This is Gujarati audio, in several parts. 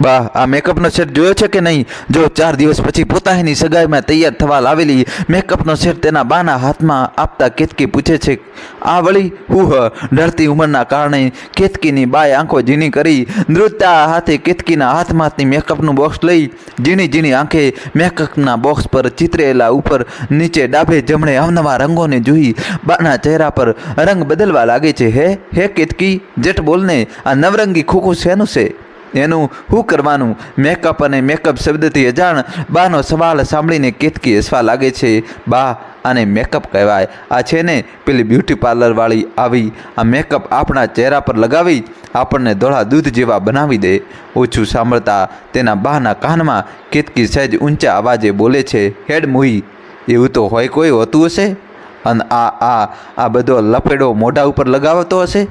બા, આ મેકઅપનો સેટ જોયો છે કે નહીં? જો ચાર દિવસ પછી પોતાની સગાઈમાં તૈયાર થવા લાવેલી મેકઅપનો સેટ તેના બાના હાથમાં આપતા કેતકી પૂછે છે, આ વળી હુહ ડરતી ઉંમરના કારણે કેતકીની બાય આંખો ઝીણી કરી નૃત્યતા હાથે કેતકીના હાથમાંથી મેકઅપનું બોક્સ લઈ ઝીણી ઝીણી આંખે મેકઅપના બોક્સ પર ચિતરેલા ઉપર નીચે ડાબે જમણે અવનવા રંગોને જોઈ બાના ચહેરા પર રંગ બદલવા લાગે છે, હે હે કેતકી, જેઠ બોલને, આ નવરંગી ખોખું શેનું છે? એનું શું કરવાનું? મેકઅપ અને મેકઅપ શબ્દથી અજાણ બાનો સવાલ સાંભળીને કેતકી હસવા લાગે છે. બા, આને મેકઅપ કહેવાય. આ છે ને પેલી બ્યુટી પાર્લરવાળી આવી. આ મેકઅપ આપણા ચહેરા પર લગાવી આપણને ધોળા દૂધ જેવા બનાવી દે. ઓછું સાંભળતા તેના બાના કાનમાં કેતકી સહેજ ઊંચા અવાજે બોલે છે, હેડ મુઈ એવું તો હોય કોઈ હોતું હશે? અને આ આ આ બધો લપેડો મોઢા ઉપર લગાવતો હશે?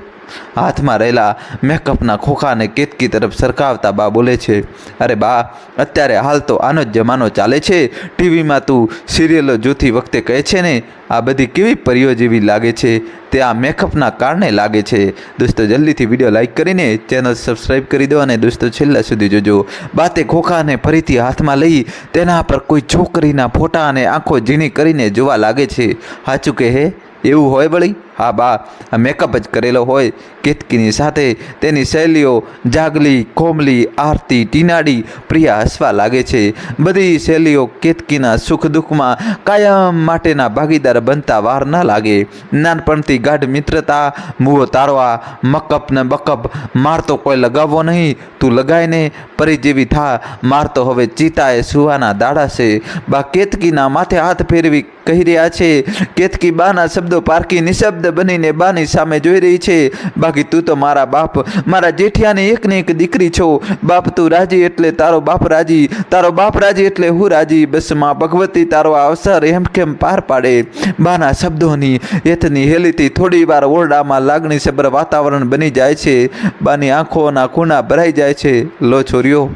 હાથમાં રહેલા મેકઅપના ખોખાને કેતકી તરફ સરકાવતા બા બોલે છે, અરે બા, અત્યારે હાલ તો આનો જ જમાનો ચાલે છે. ટીવીમાં તું સિરિયલો જોતી વખતે કહે છે ને, આ બધી કેવી પરીઓ જેવી લાગે છે? તે આ મેકઅપના કારણે લાગે છે. દોસ્તો, જલ્દીથી વીડિયો લાઈક કરીને ચેનલ સબસ્ક્રાઈબ કરી દો અને દોસ્તો, છેલ્લા સુધી જોજો. બાતે ખોખાને ફરીથી હાથમાં લઈ તેના પર કોઈ છોકરીના ફોટા અને આંખો ઝીણી કરીને જોવા લાગે છે. સાચું કે હે? એવું હોય વળી? હા બા મેકઅપ જ કરેલો હોય કેતકીની સાથે. તેની શૈલીઓ જાગલી, કોમલી, આરતી, ટીનાડી, પ્રિયા હસવા લાગે છે. બધી શૈલીઓ કેતકીના સુખ દુઃખમાં કાયમ માટેના ભાગીદાર બનતા વાર ન લાગે. નાનપણથી ગાઢ મિત્રતા, મૂવો તારવા, મકપ ને બકપ માર તો કોઈ લગાવવો નહીં. તું લગાઈને પરિજીવી જેવી થા માર તો હવે એ સુવાના દાડા છે. બા, કેતકીના માથે હાથ ફેરવી કહી રહ્યા છે. કેતકી બાના શબ્દો પારકી નિશબ્દ બનીને બાની સામે જોઈ રહી છે. બાકી તું તો મારા બાપ, મારા જેઠિયાની એક ને એક દીકરી છો. બાપ તું રાજી એટલે તારો બાપ રાજી, તારો બાપ રાજી એટલે હું રાજી. બસમાં ભગવતી તારો આ અવસર એમ કેમ પાર પાડે? બાના શબ્દોની હેતની હેલીથી થોડી વાર ઓરડામાં લાગણી સભર વાતાવરણ બની જાય છે. બાની આંખોના ખૂણા ભરાઈ જાય છે. લો છોરીઓ.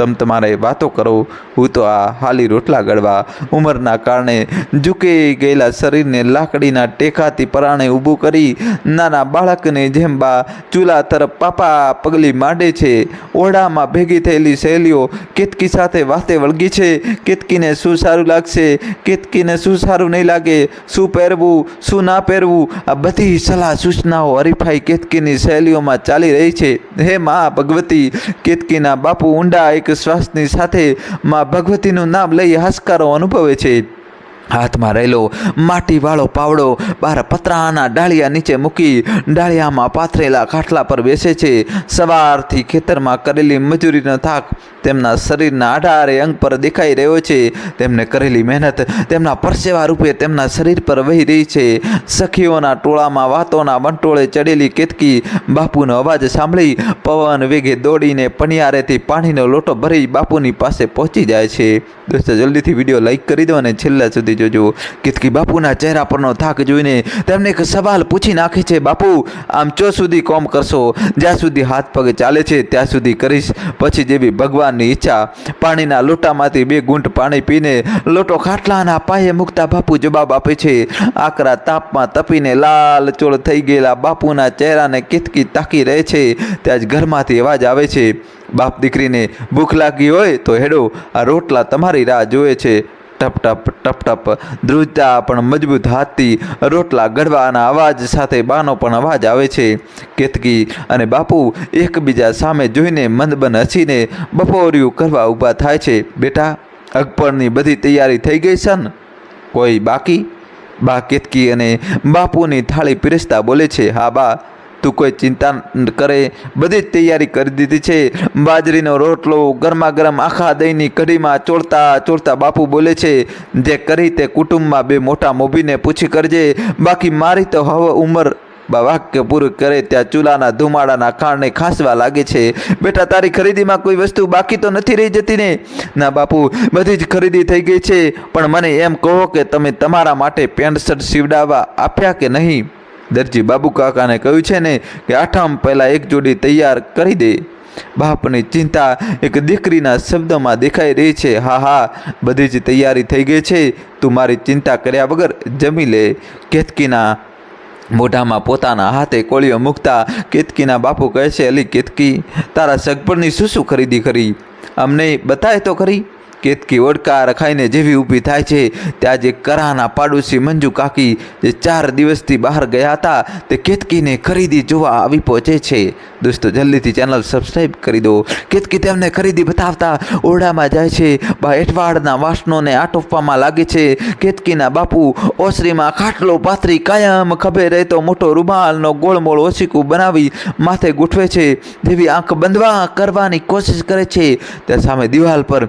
તમ તમારે વાતો કરો. હું તો આ હાલી રોટલા ગળવા ઉંમરના કારણે ઝૂકી ગયેલા શરીરને લાકડીના ટેકાથી પરાણે ઊભું કરી નાના બાળકને જેમ બા ચૂલા તરફ પાપા પગલી માંડે છે, ઓરડામાં ભેગી થયેલી સહેલીઓ કેતકી સાથે વાતે વળગી છે. કેતકીને શું સારું લાગશે? કેતકીને શું સારું નહીં લાગે? શું પહેરવું? શું ના પહેરવું? આ બધી સલાહ સૂચનાઓ હરીફાઈ કેતકીની સહેલીઓમાં ચાલી રહી છે. હે મા ભગવતી કેતકીના બાપુ ઊંડા એક શ્વાસની સાથે મા ભગવતીનું નામ લઈ હસકારો અનુભવે છે. હાથમાં રહેલો માટીવાળો પાવડો બાર પતરાના ડાળિયા નીચે મૂકી ડાળિયામાં પાથરેલા ખાટલા પર બેસે છે. સવારથી ખેતરમાં કરેલી મજૂરીનો થાક તેમના શરીરના આધારે અંગ પર દેખાઈ રહ્યો છે. તેમને કરેલી મહેનત, તેમના પરસેવા રૂપે તેમના શરીર પર વહી રહી છે. સખીઓના ટોળામાં વાતોના વંટોળે ચડેલી કેતકી બાપુનો અવાજ સાંભળી પવન વેગે દોડીને પણિયારેથી પાણીનો લોટો ભરી બાપુની પાસે પહોંચી જાય છે. દોસ્તો, જલ્દીથી વીડિયો લાઈક કરી દો અને છેલ્લા સુધી જોજો. કેતકી બાપુના ચહેરા પરનો થાક જોઈને તેમને એક સવાલ પૂછી નાખે છે, બાપુ, આમ ચો સુધી કોમ કરશો? જ્યાં સુધી હાથ પગ ચાલે છે, ત્યાં સુધી કરીશ. પછી જેવી ભગવાનની ઈચ્છા. પાણીના લોટામાંથી બે ગુંટ પાણી પીને લોટો ખાટલાના પાયે મૂકતા બાપુ જવાબ આપે છે. આકરા તાપમાં તપીને લાલ ચોળ થઈ ગયેલા બાપુના ચહેરાને કેતકી તાકી રહે છે. ત્યાં જ ઘરમાંથી અવાજ આવે છે. બાપ દીકરીને ભૂખ લાગી હોય તો હેડો, આ રોટલા તમારી રાહ જોવે છે. ટપ ટપ ટપ ટપ. ધ્રુજતા પણ મજબૂત હાથથી રોટલા ગળવાના અવાજ સાથે બાનો પણ અવાજ આવે છે. કેતકી અને બાપુ એકબીજા સામે જોઈને મંદબન હસીને બપોરિયું કરવા ઊભા થાય છે. બેટા, અકબરની બધી તૈયારી થઈ ગઈ છે ને કોઈ બાકી? બા કેતકી અને બાપુની થાળી પીરસતા બોલે છે, હા બા તું કોઈ ચિંતા કરે. બધી જ તૈયારી કરી દીધી છે. બાજરીનો રોટલો ગરમા ગરમ આખા દહીંની કઢીમાં ચોળતા ચોળતા બાપુ બોલે છે, જે કરી તે કુટુંબમાં બે મોટા મોભીને પૂછી કરજે. બાકી મારી તો હવે ઉંમર વાક્ય પૂરું કરે ત્યાં ચૂલાના ધુમાડાના કારણે ખાંસવા લાગે છે. બેટા, તારી ખરીદીમાં કોઈ વસ્તુ બાકી તો નથી રહી જતી ને? ના બાપુ, બધી જ ખરીદી થઈ ગઈ છે. પણ મને એમ કહો કે તમે તમારા માટે પેન્ટ શર્ટ સીવડાવવા આપ્યા કે નહીં? દરજી બાબુ કાકાને કહ્યું છે ને કે આઠમ પહેલાં એક જોડી તૈયાર કરી દે. બાપની ચિંતા એક દીકરીના શબ્દોમાં દેખાઈ રહી છે. હા હા, બધી જ તૈયારી થઈ ગઈ છે. તું મારી ચિંતા કર્યા વગર જમી લે. કેતકીના મોઢામાં પોતાના હાથે કોળીઓ મૂકતા કેતકીના બાપુ કહે છે, અલી, કેતકી, તારા સગપણની શું શું ખરીદી કરી અમને બતાય તો ખરી. કેતકી ઓડકાર ખાઈને જેવી ઊભી થાય છે. ત્યાં જે કરાના પાડોશી મંજુ કાકી જે ચાર દિવસથી બહાર ગયા હતા, તે કેતકીને ખરીદી જોવા આવી પહોંચે છે. દોસ્તો, જલ્દીથી ચેનલ સબસ્ક્રાઈબ કરી દો. કેતકી તેમને ખરીદી બતાવતા ઓરડામાં જાય છે. બા એઠવાડના વાસણોને આટોપવામાં લાગે છે. કેતકીના બાપુ ઓસરીમાં ખાટલો પાથરી કાયમ ખભે રહેતો મોટો રૂમાલનો ગોળમોળ ઓશીકું બનાવી માથે ગોઠવે છે. જેવી આંખ બંધવા કરવાની કોશિશ કરે છે. ત્યાં સામે દિવાલ પર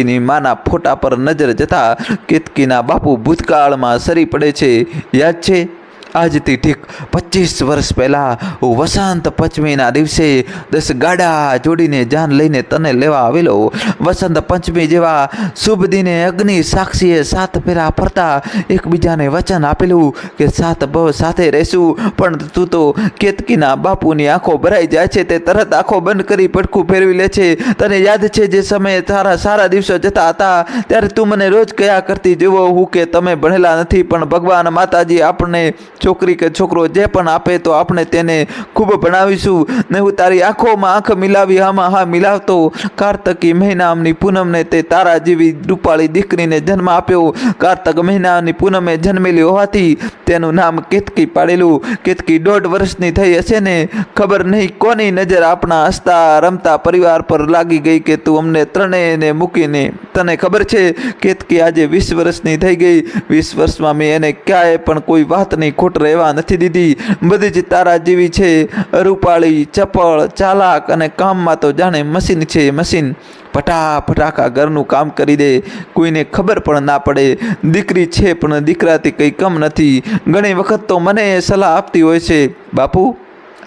કેતકીની માના ફોટા પર નજર જતા કેતકીના બાપુ ભૂતકાળમાં સરી પડે છે. યાદ છે? આજથી ઠીક પચીસ વર્ષ પહેલાં હું વસંત પંચમીના દિવસે દસ ગાડા જોડીને જાન લઈને તને લેવા આવેલો. વસંત પંચમી જેવા શુભ દિને અગ્નિ સાક્ષીએ સાત ફેરા ફરતા એકબીજાને વચન આપેલું કે સાત ભવ સાથે રહેશું, પણ તું તો કેતકીના બાપુની આંખો ભરાઈ જાય છે, તે તરત આંખો બંધ કરી પડખું ફેરવી લે છે. તને યાદ છે જે સમયે તારા સારા દિવસો જતા હતા, ત્યારે તું મને રોજ કયા કરતી જેવો હું કે તમે ભણેલા નથી, પણ ભગવાન માતાજી આપણને છોકરી કે છોકરો જે પણ આપે તો આપણે તેને ખૂબ ભણાવીશું. ને હું તારી આંખોમાં આંખ મિલાવી, હામાં હા મિલાવતો કાર્તકી મહિનામની પૂનમને તે તારા જેવી રૂપાળી દીકરીને જન્મ આપ્યો. કાર્તક મહિનાની પૂનમે જન્મેલી હોવાથી તેનું નામ કેતકી પાડેલું. કેતકી દોઢ વર્ષની થઈ હશે ને ખબર નહીં કોની નજર આપણા હસતા રમતા પરિવાર પર લાગી ગઈ કે તું અમને ત્રણેયને મૂકીને. તને ખબર છે, કેતકી આજે વીસ વર્ષની થઈ ગઈ. વીસ વર્ષમાં મેં એને ક્યાંય પણ કોઈ વાતની ખોટ રહેવા નથી દીધી. બધી જ તારા જેવી છે. રૂપાળી, ચપળ, ચાલાક અને કામમાં તો જાણે મશીન છે મશીન. ફટાફટાકા ઘરનું કામ કરી દે. કોઈને ખબર પણ ના પડે. દીકરી છે પણ દીકરાથી કંઈ કમ નથી. ઘણી વખત તો મને સલાહ આપતી હોય છે. બાપુ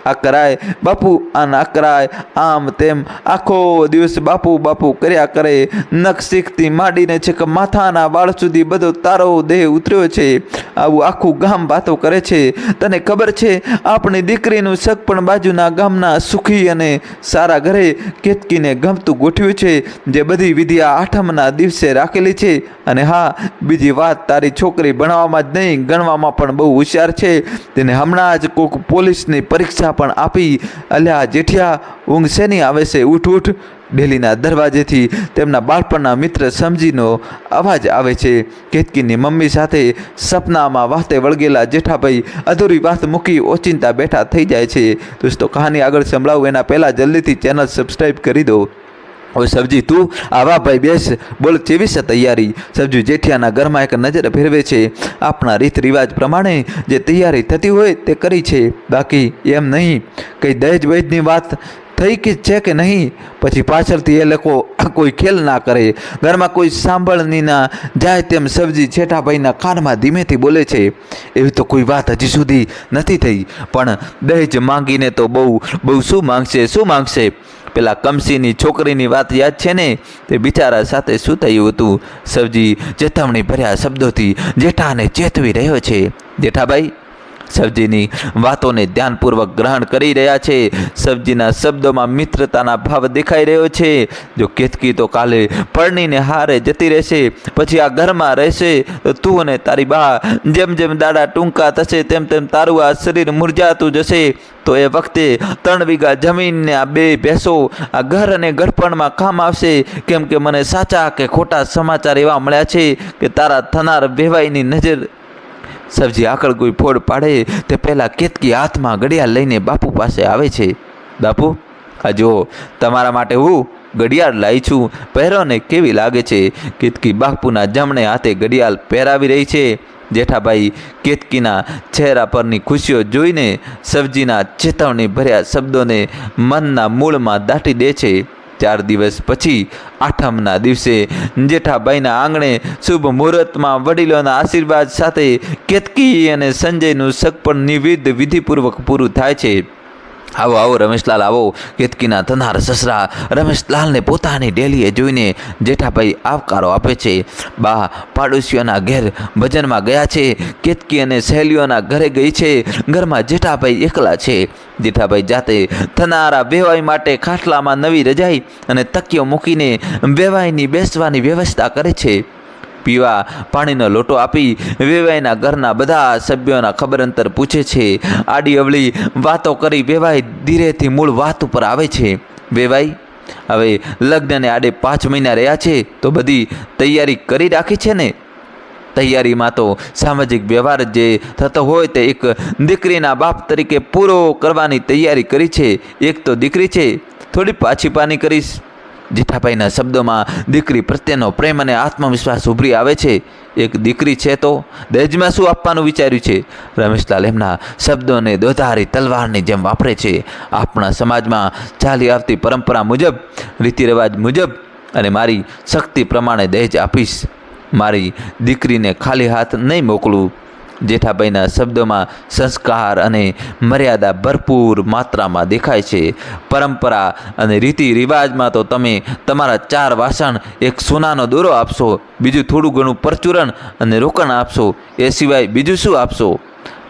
આ બાપુ આ ના આમ તેમ આખો દિવસ બાપુ બાપુ કર્યા કરે. નખ શીખથી માંડીને છે કે માથાના વાળ સુધી બધો તારો દેહ ઉતર્યો છે. આવું આખું ગામ વાતો કરે છે. તને ખબર છે, આપણી દીકરીનું શક પણ બાજુના ગામના સુખી અને સારા ઘરે કેતકીને ગમતું ગોઠવ્યું છે. જે બધી વિધિ આ આઠમના દિવસે રાખેલી છે. અને હા, બીજી વાત તારી છોકરી ભણવામાં જ નહીં, ગણવામાં પણ બહુ હોશિયાર છે. તેને હમણાં જ કોઈક પોલીસની પરીક્ષા પણ આપી અલ્યા જેઠિયા ઊંઘ શેની આવે છે? ઉઠ ઉઠ. ડેલીના દરવાજેથી તેમના બાળપણના મિત્ર સમજીનો અવાજ આવે છે. કેતકીની મમ્મી સાથે સપનામાં વાતે વળગેલા જેઠાભાઈ અધૂરી વાત મૂકી ઓચિંતા બેઠા થઈ જાય છે. દોસ્તો, કહાની આગળ સંભળાવું એના પહેલાં જલ્દીથી ચેનલ સબસ્ક્રાઈબ કરી દો. હવે સબજી તું આવા ભાઈ બેસ, બોલ કેવી છે તૈયારી? સબજી જેઠિયાના ઘરમાં એક નજર ફેરવે છે. આપણા રીત રિવાજ પ્રમાણે જે તૈયારી થતી હોય તે કરી છે. બાકી એમ નહીં, કંઈ દહેજ વૈજની વાત થઈ કે છે કે નહીં? પછી પાછળથી એ લોકો કોઈ ખેલ ના કરે. ઘરમાં કોઈ સાંભળની ના જાય તેમ સબજી છેઠાભાઈના કાનમાં ધીમેથી બોલે છે. એવી તો કોઈ વાત હજી સુધી નથી થઈ. પણ દહેજ માંગીને તો બહુ બહુ શું માંગશે શું માંગશે? પેલા કમસીની છોકરીની વાત યાદ છે ને? તે બિચારા સાથે શું થયું હતું. સબજી ચેતવણી ભર્યા શબ્દોથી જેઠાને ચેતવી રહ્યો છે. જેઠાભાઈ સબજીની વાતોને ધ્યાનપૂર્વક ગ્રહણ કરી રહ્યા છે. સબજીના શબ્દોમાં મિત્રતાના ભાવ દેખાઈ રહ્યો છે. જો કેતકી તો કાલે પરણીને હારે જતી રહેશે, પછી આ ઘરમાં રહેશે. તો તું અને તારી બા જેમ જેમ દાડા ટૂંકા થશે, તેમ તેમ તારું આ શરીર મુરઝાતું જશે. તો એ વખતે ત્રણ વીઘા જમીનને આ બે ભેંસો આ ઘર અને ગઢપણમાં કામ આવશે. કેમ કે મને સાચા કે ખોટા સમાચાર એવા મળ્યા છે કે તારા થનાર વેવાઈની નજર સબ્જી આગળ કોઈ ફોડ પાડે તે પહેલાં કેતકી હાથમાં ઘડિયાળ લઈને બાપુ પાસે આવે છે. બાપુ, આ જુઓ, તમારા માટે હું ઘડિયાળ લાવી છું. પહેરો ને કેવી લાગે છે? કેતકી બાપુના જમણે હાથે ઘડિયાળ પહેરાવી રહી છે. જેઠાભાઈ કેતકીના ચહેરા પરની ખુશીઓ જોઈને સબજીના ચેતવણી ભર્યા શબ્દોને મનના મૂળમાં દાટી દે છે. ચાર દિવસ પછી આઠમના દિવસે જેઠાભાઈના આંગણે શુભ મુહૂર્તમાં વડીલોના આશીર્વાદ સાથે કેતકી અને સંજયનું સગપણ નિવિધ વિધિપૂર્વક પૂરું થાય છે. આવો આવો, રમેશલાલ, આવો, કેતકીના થનાર સસરા. રમેશલાલને પોતાની ડેલીએ જોઈને જેઠાભાઈ આવકારો આપે છે. બા પાડોશીઓના ઘેર ભજનમાં ગયા છે. કેતકી અને સહેલીઓના ઘરે ગઈ છે. ઘરમાં જેઠાભાઈ એકલા છે. જેઠાભાઈ જાતે થનારા વેવાઈ માટે ખાટલામાં નવી રજાઈ અને તકીઓ મૂકીને વેવાઈની બેસવાની વ્યવસ્થા કરે છે. પીવા પાણીનો લોટો આપી વેવાઈના ઘરના બધા સભ્યોના ખબર અંતર પૂછે છે. આડી અવળી વાતો કરી વેવાઈ ધીરેથી મૂળ વાત ઉપર આવે છે. વેવાઈ, હવે લગ્નને આડે પાંચ મહિના રહ્યા છે, તો બધી તૈયારી કરી રાખી છે ને? તૈયારીમાં તો સામાજિક વ્યવહાર જે થતો હોય તે એક દીકરીના બાપ તરીકે પૂરો કરવાની તૈયારી કરી છે. એક તો દીકરી છે, થોડી પાછી પાની કરીશ. જેઠાભાઈના શબ્દોમાં દીકરી પ્રત્યેનો પ્રેમ અને આત્મવિશ્વાસ ઉભરી આવે છે. એક દીકરી છે તો દહેજમાં શું આપવાનું વિચાર્યું છે? રમેશલાલ એમના શબ્દોને દોધારી તલવારની જેમ વાપરે છે. આપણા સમાજમાં ચાલી આવતી પરંપરા મુજબ રીતિ રિવાજ મુજબ અને મારી શક્તિ પ્રમાણે દહેજ આપીશ. મારી દીકરીને ખાલી હાથ નહીં મોકલું. જેઠાભાઈના શબ્દોમાં સંસ્કાર અને મર્યાદા ભરપૂર માત્રામાં દેખાય છે. પરંપરા અને રીતિ રિવાજમાં તો તમે તમારા ચાર વાસણ એક સોનાનો દોરો આપશો, બીજું થોડું ઘણું પરચુરણ અને રોકણ આપશો, એ સિવાય બીજું શું આપશો?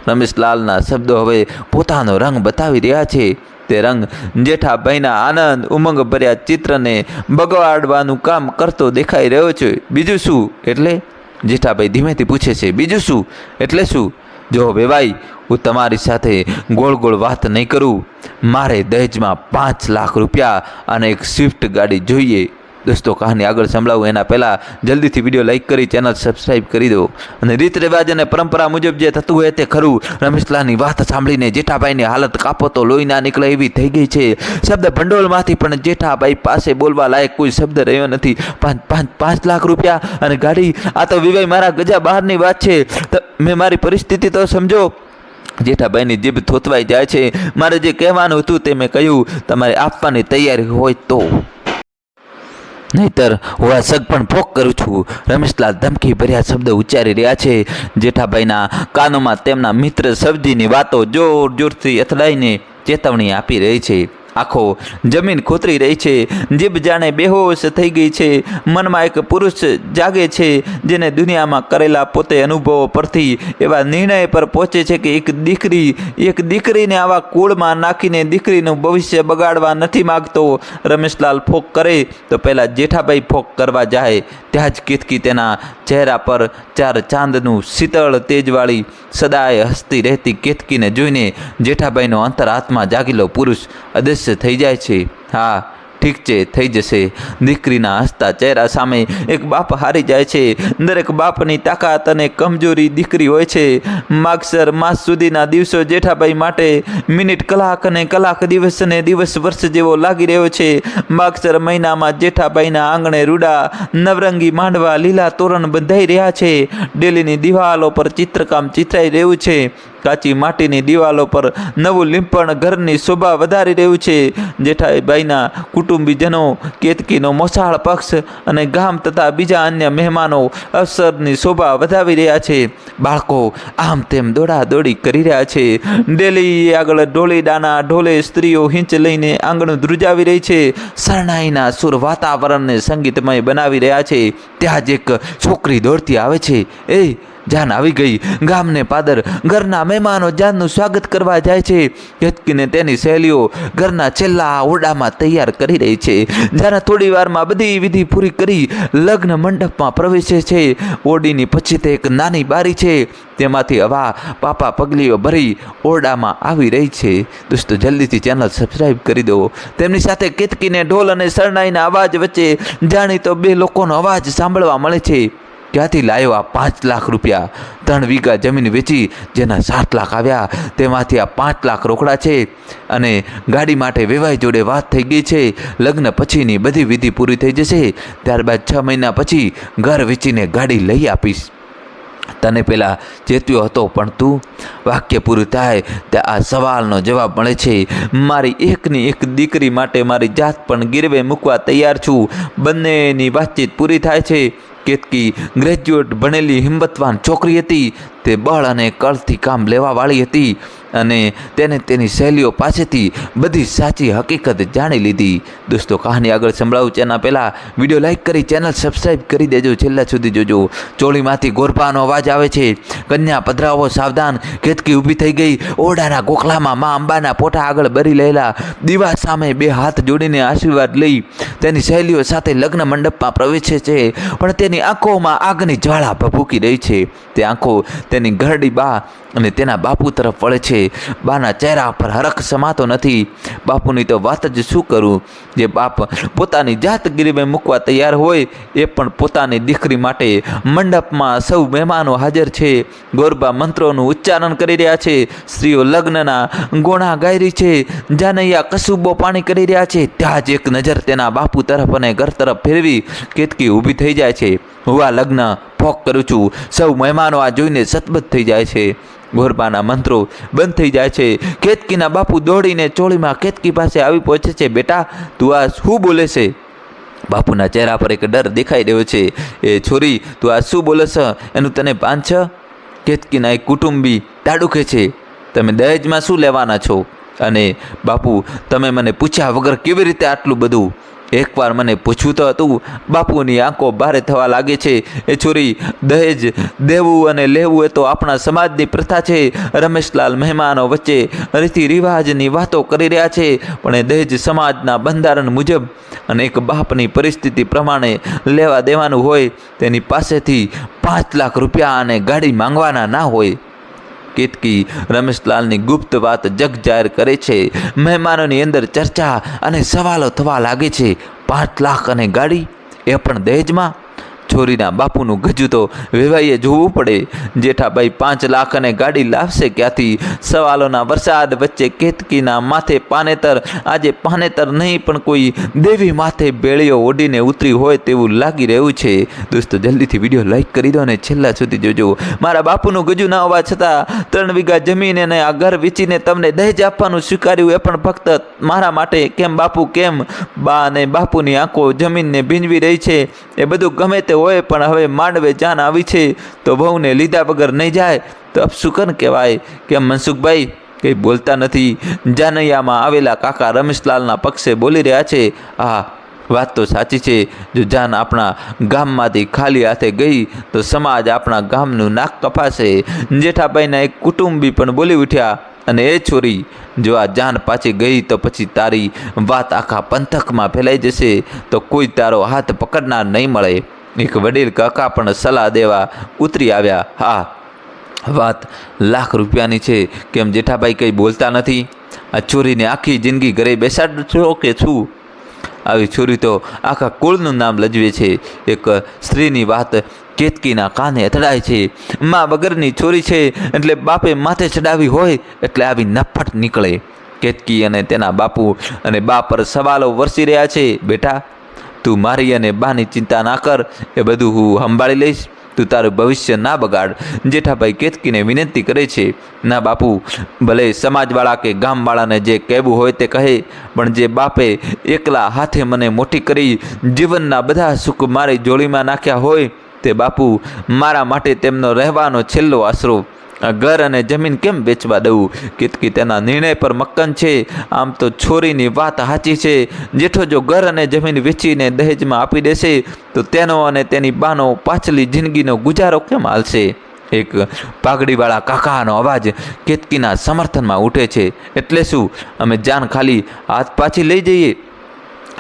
રમેશલાલના શબ્દો હવે પોતાનો રંગ બતાવી રહ્યા છે. તે રંગ જેઠાભાઈના આનંદ ઉમંગ ભર્યા ચિત્રને બગાડવાનું કામ કરતો દેખાઈ રહ્યો છે. બીજું શું? એટલે જેઠાભાઈ ધીમેથી પૂછે છે, બીજું શું? એટલે શું? જો વેવાઈ હું તમારી સાથે ગોળ ગોળ વાત નહીં કરું. મારે દહેજમાં પાંચ લાખ રૂપિયા અને એક સ્વિફ્ટ ગાડી જોઈએ. દોસ્તો, કહાની આગળ સંભળાવું. એના પહેલાં જલ્દીથી વીડિયો લાઇક કરી ચેનલ સબસ્ક્રાઈબ કરી દો. અને રીત રિવાજ અને પરંપરા મુજબ જે થતું હોય તે ખરું. રમેશલાલની વાત સાંભળીને જેઠાભાઈની હાલત કાપો તો લોહી ના નીકળે એવી થઈ ગઈ છે. શબ્દ ભંડોળમાંથી પણ જેઠાભાઈ પાસે બોલવા લાયક કોઈ શબ્દ રહ્યો નથી. પાંચ પાંચ પાંચ લાખ રૂપિયા અને ગાડી. આ તો વિવાય મારા ગજા બહારની વાત છે. મેં મારી પરિસ્થિતિ તો સમજો. જેઠાભાઈની જીભ થોતવાઈ જાય છે. મારે જે કહેવાનું હતું તે મેં કહ્યું. તમારે આપવાની તૈયારી હોય તો. નહીતર હું આ સગ પણ ભોગ કરું છું. રમેશલાલ ધમકી ભર્યા શબ્દ ઉચ્ચારી રહ્યા છે. જેઠાભાઈના કાનોમાં તેમના મિત્ર સબજીની વાતો જોર જોરથી અથડાઈને ચેતવણી આપી રહી છે. આખો જમીન ખોતરી રહી છે. જીભ જાણે બેહોશ થઈ ગઈ છે. મનમાં એક પુરુષ જાગે છે, જેને દુનિયામાં કરેલા પોતે અનુભવો પરથી એવા નિર્ણય પર પહોંચે છે કે એક દીકરી, એક દીકરીને આવા કુળમાં નાખીને દીકરીનું ભવિષ્ય બગાડવા નથી માગતો. રમેશલાલ ફોક કરે તો પહેલાં જેઠાભાઈ ફોક કરવા જાય. ત્યાં જ કિતકી તેના ચહેરા પર ચાર ચાંદનું શીતળ તેજવાળી સદાય હસતી રહેતી કેતકીને જોઈને જેઠાભાઈનો અંતરાત્મા જાગીલો પુરુષ અદૃશ્ય થઈ જાય છે. હા ઠીક છે, થઈ જશે. દીકરીના હસતા ચહેરા સામે એક બાપ હારી જાય છે. દરેક બાપની તાકાત અને કમજોરી દીકરી હોય છે. માગસર માસ સુધીના દિવસો જેઠાભાઈ માટે મિનિટ કલાક અને કલાક દિવસ અને દિવસ વર્ષ જેવો લાગી રહ્યો છે. માગસર મહિનામાં જેઠાભાઈના આંગણે રૂડા, નવરંગી માંડવા, લીલા તોરણ બંધાઈ રહ્યા છે. ડેલીની દિવાલો પર ચિત્રકામ ચિતરાઈ રહ્યું છે. કાચી માટીની દિવાલો પર નવું લીંપણ ઘરની શોભા વધારી રહ્યું છે. જેઠાભાઈના કુટુંબીજનો, કેતકીનો મોસાળ પક્ષ અને ગામ તથા બીજા અન્ય મહેમાનો અવસરની શોભા વધાવી રહ્યા છે. બાળકો આમ તેમ દોડા દોડી કરી રહ્યા છે. ડેલી આગળ ઢોળી દાના ઢોલે સ્ત્રીઓ હિંચ લઈને આંગણું ધ્રુજાવી રહી છે. શરણાઈના સુર વાતાવરણને સંગીતમય બનાવી રહ્યા છે. ત્યાં જ એક છોકરી દોડતી આવે છે. એ જાન આવી ગઈ. ગામને પાદર, ઘરના મહેમાનો જાનનું સ્વાગત કરવા જાય છે. કેતકીને તેની સહેલીઓ ઘરના છેલ્લા ઓરડામાં તૈયાર કરી રહી છે. જાને થોડી વારમાં બધી વિધિ પૂરી કરી લગ્ન મંડપમાં પ્રવેશે છે. ઓરડીની પછી તે એક નાની બારી છે. તેમાંથી હવા, પાપા પગલીઓ ભરી ઓરડામાં આવી રહી છે. દોસ્તો, જલ્દીથી ચેનલ સબસ્ક્રાઈબ કરી દો. તેમની સાથે કેતકીને ઢોલ અને શરણાઈના અવાજ વચ્ચે જાણીતો બે લોકોનો અવાજ સાંભળવા મળે છે. ક્યાંથી લાવ્યો આ પાંચ લાખ રૂપિયા? ત્રણ વીઘા જમીન વેચી, જેના સાત લાખ આવ્યા. તેમાંથી આ પાંચ લાખ રોકડા છે અને ગાડી માટે વેવાઈ જોડે વાત થઈ ગઈ છે. લગ્ન પછીની બધી વિધિ પૂરી થઈ જશે. ત્યારબાદ છ મહિના પછી ઘર વેચીને ગાડી લઈ આપીશ. તને પહેલાં ચેત્યો હતો, પણ તું વાક્ય પૂરું થાય તે આ સવાલનો જવાબ મળે છે. મારી એકની એક દીકરી માટે મારી જાત પણ ગીરવે મૂકવા તૈયાર છું. બંનેની વાતચીત પૂરી થાય છે. કેતકી ગ્રેજ્યુએટ ભણેલી હિંમતવાન છોકરી હતી. તે બળ અને કળથી કામ લેવાવાળી હતી અને તેને તેની સહેલીઓ પાસેથી બધી સાચી હકીકત જાણી લીધી. દોસ્તો, કહાની આગળ સંભળાવું તેના પહેલાં વીડિયો લાઇક કરી, ચેનલ સબસ્ક્રાઈબ કરી દેજો. છેલ્લા સુધી જોજો. ચોળીમાંથી ગોરપાનો અવાજ આવે છે. કન્યા પધરાવો સાવધાન કેતકી ઊભી થઈ ગઈ. ઓરડાના ગોખલામાં મા અંબાના પોટા આગળ બરી લેલા. દીવા સામે બે હાથ જોડીને આશીર્વાદ લઈ તેની સહેલીઓ સાથે લગ્ન મંડપમાં પ્રવેશે છે. પણ તેની આંખોમાં આગની જ્વાળા ભભૂકી રહી છે. તે આંખો તેની ઘરડી બા અને તેના બાપુ તરફ વળે છે. બાના ચહેરા પર હરખ સમાતો નથી. બાપુની તો વાત જ શું કરું? જે બાપ પોતાની જાત ગીરીમે મૂકવા તૈયાર હોય, એ પણ પોતાની દીકરી માટે મંડપમાં સૌ મહેમાનો હાજર છે. ગોરબા મંત્રોનું ઉચ્ચારણ કરી રહ્યા છે. સ્ત્રીઓ લગ્નના ગોણા ગાઈ રહી છે. જાનૈયા કસુબો પાણી કરી રહ્યા છે. ત્યાં જ એક નજર તેના બાપુ તરફ અને ઘર તરફ ફેરવી, કેતકી ઊભી થઈ જાય છે. હોવા લગ્ન ફોક કરું છું. સૌ મહેમાનો આ જોઈને સતબત થઈ જાય છે. ગોરબાના મંત્રો બંધ થઈ જાય છે. કેતકીના બાપુ દોડીને ચોળીમાં કેતકી પાસે આવી પહોંચે છે. બેટા, તું આ શું બોલે છે? બાપુના ચહેરા પર એક ડર દેખાઈ રહ્યો છે. એ છોરી, તું આ શું બોલે છે? એનું તને પાંચ છ? કેતકીના એક કુટુંબી તાડુખે છે. તમે દહેજમાં શું લેવાના છો? અને, બાપુ, તમે મને પૂછ્યા વગર કેવી રીતે આટલું બધું એકવાર મને પૂછવું તો હતું, બાપુની આંખો ભારે થવા લાગે છે. એ છોરી દહેજ, દેવું અને લેવું એ તો આપણા સમાજની પ્રથા છે. રમેશલાલ મહેમાનો વચ્ચે રીતિ રિવાજની વાતો કરી રહ્યા છે, પણ એ દહેજ સમાજના બંધારણ મુજબ અને એક બાપની પરિસ્થિતિ પ્રમાણે લેવા દેવાનું હોય, તેની પાસેથી પાંચ લાખ રૂપિયા અને ગાડી માંગવાના ના હોય. કેતકી રમેશલાલની ગુપ્ત વાત જગ જાહેર કરે છે. મહેમાનોની અંદર ચર્ચા અને સવાલો થવા લાગે છે. પાંચ લાખ અને ગાડી એ પણ દહેજમાં છોરીના બાપુનું ગજુ તો વેવાઈએ જોવું પડે. જેઠાભાઈ પાંચ લાખ અને ગાડી લાવશે ક્યાંથી? સવાલોના વરસાદ વચ્ચે કેતકીના માથે પાનેતર. આજે પાનેતર નહીં, પણ કોઈ દેવી માથે બેળીઓ ઓઢીને ઉતરી હોય તેવું લાગી રહ્યું છે. દોસ્તો, જલ્દીથી વીડિયો લાઈક કરી દો અને છેલ્લા સુધી જોજો. મારા બાપુનું ગજુ ના હોવા છતાં ત્રણ વીઘા જમીન અને આ ઘર વેચીને તમને દહેજ આપવાનું સ્વીકાર્યું એ પણ ફક્ત મારા માટે કેમ બાપુ કેમ? બા અને બાપુની આંખો જમીનને ભીંજવી રહી છે. એ બધું ગમે તે હોય, પણ હવે માંડવે જાન આવી છે, તો વહુને લીધા વગર નહીં જાય. તો અપસુકન કહેવાય કે મનસુખભાઈ, કંઈ બોલતા નથી. જાનૈયામાં આવેલા કાકા રમેશલાલના પક્ષે બોલી રહ્યા છે. આ વાત તો સાચી છે. જો જાન આપણા ગામમાંથી ખાલી હાથે ગઈ, તો સમાજ આપણા ગામનું નાક કપાશે. જેઠાભાઈના એક કુટુંબી પણ બોલી ઉઠ્યા, અને એ છોરી, જો આ જાન પાછી ગઈ, તો પછી તારી વાત આખા પંથકમાં ફેલાઈ જશે. તો કોઈ તારો હાથ પકડનાર નહીં મળે. એક વડીલ કાકા પણ સલાહ દેવા ઉતરી આવ્યા. હા, વાત લાખ રૂપિયાની છે. કેમ જેઠાભાઈ કંઈ બોલતા નથી? આ છોરીને આખી જિંદગી ઘરે બેસાડશો કે શું આવી છોરી તો આખા કુળનું નામ લજવે છે. એક સ્ત્રીની વાત કેતકીના કાને અથડાય છે. મા વગરની છોરી છે એટલે બાપે માથે ચડાવી હોય એટલે આવી નફટ નીકળે. કેતકી અને તેના બાપુ અને બા પર સવાલો વરસી રહ્યા છે. બેટા તું મારી અને બાની ચિંતા ના કર, એ બધું હું સંભાળી લઈશ. તું તારું ભવિષ્ય ના બગાડ. જેઠાભાઈ કેતકીને વિનંતી કરે છે, ના બાપુ, ભલે સમાજવાળા કે ગામવાળાને જે કહેવું હોય તે કહે, પણ જે બાપે એકલા હાથે મને મોટી કરી જીવનના બધા સુખ મારી જોડીમાં નાખ્યા હોય, તે બાપુ મારા માટે તેમનો રહેવાનો છેલ્લો આશરો ઘર અને જમીન કેમ વેચવા દઉં? કેતકી તેના નિર્ણય પર મક્કન છે. આમ તો છોરીની વાત સાચી છે. જેઠો જો ઘર અને જમીન વેચીને દહેજમાં આપી દેશે, તો તેનો અને તેની બાનો પાછલી જિંદગીનો ગુજારો કેમ હાલશે? એક પાઘડીવાળા કાકાનો અવાજ કેતકીના સમર્થનમાં ઉઠે છે. એટલે શું? અમે જાન ખાલી હાથ પાછી લઈ જઈએ?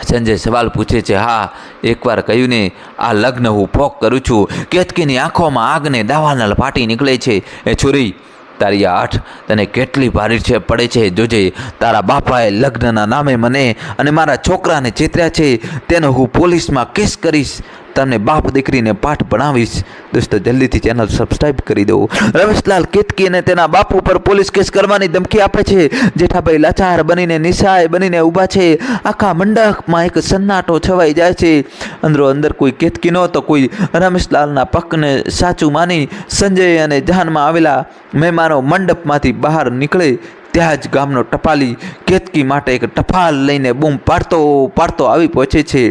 સંજય સવાલ પૂછે છે, હા, એકવાર કહ્યું ને આ લગ્ન હું ફોક કરું છું. કેતકીની આંખોમાં આગને દાવાનલ ફાટી નીકળે છે. એ છોરી, તારી આઠ તને કેટલી ભારી છે, પડે છે. જોજે, તારા બાપાએ લગ્નના નામે મને અને મારા છોકરાને ચેતર્યા છે. તેનો હું પોલીસમાં કેસ કરીશ. તમને બાપ દીકરીને પાઠ ભણાવીશ. દોસ્તો, જલ્દીથી ચેનલ સબસ્ક્રાઈબ કરી દો. રમેશલાલ કેતકી અને તેના બાપ ઉપર પોલીસ કેસ કરવાની ધમકી આપે છે. જેઠાભાઈ લાચાર બનીને નિશાય બનીને ઊભા છે. આખા મંડપમાં એક સન્નાટો છવાઈ જાય છે. અંદરો અંદર કોઈ કેતકી નો તો કોઈ રમેશલાલના પકને સાચું માની સંજય અને જહાનમાં આવેલા મહેમાનો મંડપમાંથી બહાર નીકળે. ત્યાં જ ગામનો ટપાલી કેતકી માટે એક ટપાલ લઈને બૂમ પાડતો પાડતો આવી પહોંચે છે.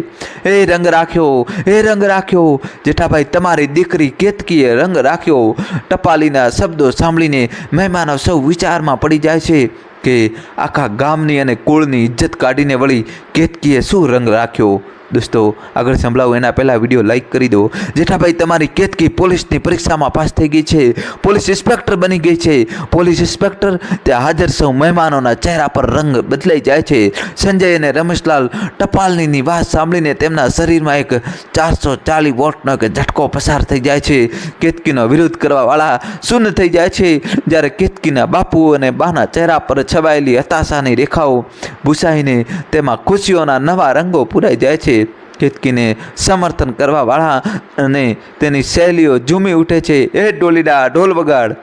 એ રંગ રાખ્યો એ રંગ રાખ્યો, જેઠાભાઈ તમારી દીકરી કેતકીએ રંગ રાખ્યો. ટપાલીના શબ્દો સાંભળીને મહેમાનો સૌ વિચારમાં પડી જાય છે કે આખા ગામની અને કુળની ઇજ્જત કાઢીને વળી કેતકીએ શું રંગ રાખ્યો? દોસ્તો, આગળ સંભળાવું, એના પહેલાં વીડિયો લાઈક કરી દો. જેઠાભાઈ, તમારી કેતકી પોલીસની પરીક્ષામાં પાસ થઈ ગઈ છે. પોલીસ ઇન્સ્પેક્ટર બની ગઈ છે. પોલીસ ઇન્સ્પેક્ટર ત્યાં હાજર સૌ મહેમાનોના ચહેરા પર રંગ બદલાઈ જાય છે. સંજય અને રમેશલાલ ટપાલની વાત સાંભળીને તેમના શરીરમાં એક ચારસો ચાલીસ વોટનો એક ઝટકો પસાર થઈ જાય છે. કેતકીનો વિરોધ કરવાવાળા શૂન્ય થઈ જાય છે. જ્યારે કેતકીના બાપુ અને બાના ચહેરા પર છવાયેલી હતાશાની રેખાઓ ભૂસાઈને તેમાં ખુશીઓના નવા રંગો પૂરાઈ જાય છે. કેતકીને સમર્થન કરવાવાળા અને તેની શૈલીઓ ઝૂમી ઉઠે છે. એ ડોલીડા, ઢોલ વગાડ.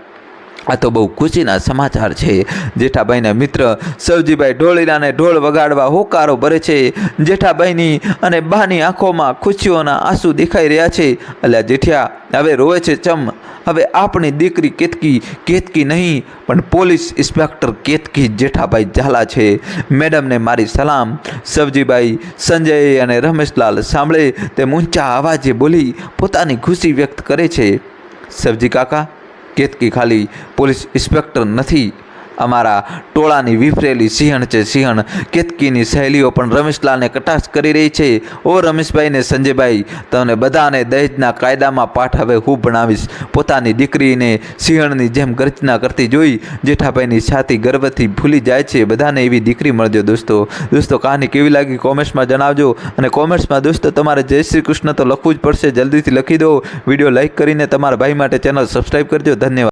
આ તો બહુ ખુશીના સમાચાર છે. જેઠાભાઈના મિત્ર સવજીભાઈ ઢોળીડાને ઢોલ વગાડવા હોકારો ભરે છે. જેઠાભાઈની અને બાની આંખોમાં ખુશીઓના આંસુ દેખાઈ રહ્યા છે. અલ્યા જેઠિયા, હવે રોવે છે ચમ? હવે આપણી દીકરી કેતકી કેતકી નહીં, પણ પોલીસ ઇન્સ્પેક્ટર કેતકી જેઠાભાઈ ઝાલા છે. મેડમને મારી સલામ. સબજીભાઈ સંજય અને રમેશલાલ સાંભળે તે ઊંચા અવાજે બોલી પોતાની ખુશી વ્યક્ત કરે છે. સબજી કાકા, કેતકી ખાલી પોલીસ ઇન્સ્પેક્ટર નથી. અમારા ટોળાની વિફરેલી સિંહણ છે. સિંહણ કેતકીની સહેલીઓ પણ રમેશલાલને કટાક્ષ કરી રહી છે. ઓ રમેશભાઈ ને સંજયભાઈ તમને બધાને દહેજના કાયદામાં પાઠ હવે હું ભણાવીશ. પોતાની દીકરીને સિંહણની જેમ ગર્જના કરતી જોઈ જેઠાભાઈની છાતી ગર્વથી ભૂલી જાય છે. બધાને એવી દીકરી મળજો દોસ્તો. દોસ્તો, કહાની કેવી લાગી કોમેન્ટ્સમાં જણાવજો. અને કોમેન્ટ્સમાં દોસ્તો, તમારે જય શ્રી કૃષ્ણ તો લખવું જ પડશે. જલ્દીથી લખી દો. વીડિયો લાઈક કરીને તમારા ભાઈ માટે ચેનલ સબસ્ક્રાઈબ કરજો. ધન્યવાદ.